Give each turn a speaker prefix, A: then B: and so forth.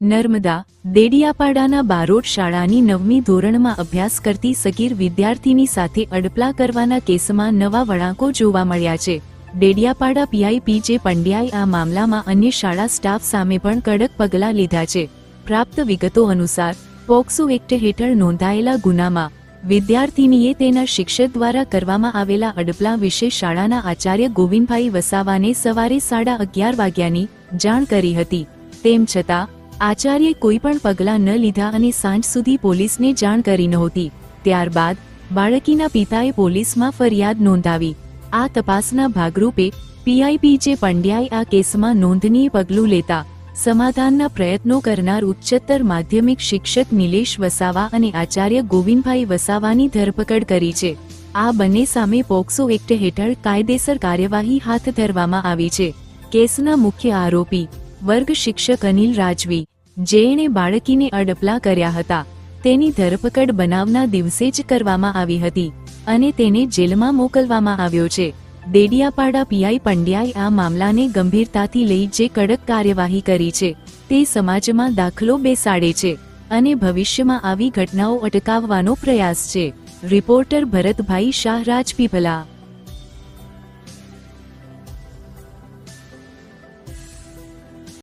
A: નર્મદા, દેડિયાપાડાના બારોટ શાળાની નવમી ધોરણમાં અભ્યાસ કરતી સગીર વિદ્યાર્થીની સાથે અડપલા કરવાના કેસમાં નવા વળાંકો જોવા મળ્યા છે. ડેડિયાપાડા પીઆઈ પી જે પંડ્યાએ આ મામલામાં અન્ય શાળા સ્ટાફ સામે પણ કડક પગલાં લીધા છે. પ્રાપ્ત વિગતો અનુસાર, પોક્સો એક્ટ હેઠળ નોંધાયેલા ગુનામાં વિદ્યાર્થીનીએ તેના શિક્ષક દ્વારા કરવામાં આવેલા અડપલા વિશે શાળાના આચાર્ય ગોવિંદભાઈ વસાવાને સવારે સાડા અગિયાર વાગ્યાની જાણ કરી હતી. તેમ છતાં આચાર્યે કોઈ પણ પગલાં ન લીધા અને સાંજ સુધી પોલીસને જાણ કરી નહોતી. ત્યારબાદ બાળકીના પિતાએ પોલીસમાં ફરિયાદ નોંધાવી. આ તપાસના ભાગરૂપે પીઆઈપી જે પંડ્યાએ આ કેસમાં નોંધનીય પગલું લેતા સમાધાનના પ્રયત્નો કરનાર ઉચ્ચતર માધ્યમિક શિક્ષક નિલેશ વસાવા અને આચાર્ય ગોવિંદભાઈ વસાવાની ધરપકડ કરી છે. આ બંને સામે પોક્સો એક્ટ હેઠળ કાયદેસર કાર્યવાહી હાથ ધરવામાં આવી છે. કેસના મુખ્ય આરોપી વર્ગ શિક્ષક અનિલ રાજવી જેણે બાળકીને અડપલા કર્યા હતા. તેની ધરપકડ બનાવના દિવસે જ કરવામાં આવી હતી અને તેને જેલમાં મોકલવામાં આવ્યો છે. દેડિયાપાડા પીઆઈ પંડ્યાએ આ મામલાને ગંભીરતાથી લઈ જે કડક કાર્યવાહી કરી છે, તે સમાજમાં દાખલો બેસાડે છે અને ભવિષ્યમાં આવી ઘટનાઓ અટકાવવાનો પ્રયાસ છે. રિપોર્ટર ભરતભાઈ શાહ, રાજપીપલા.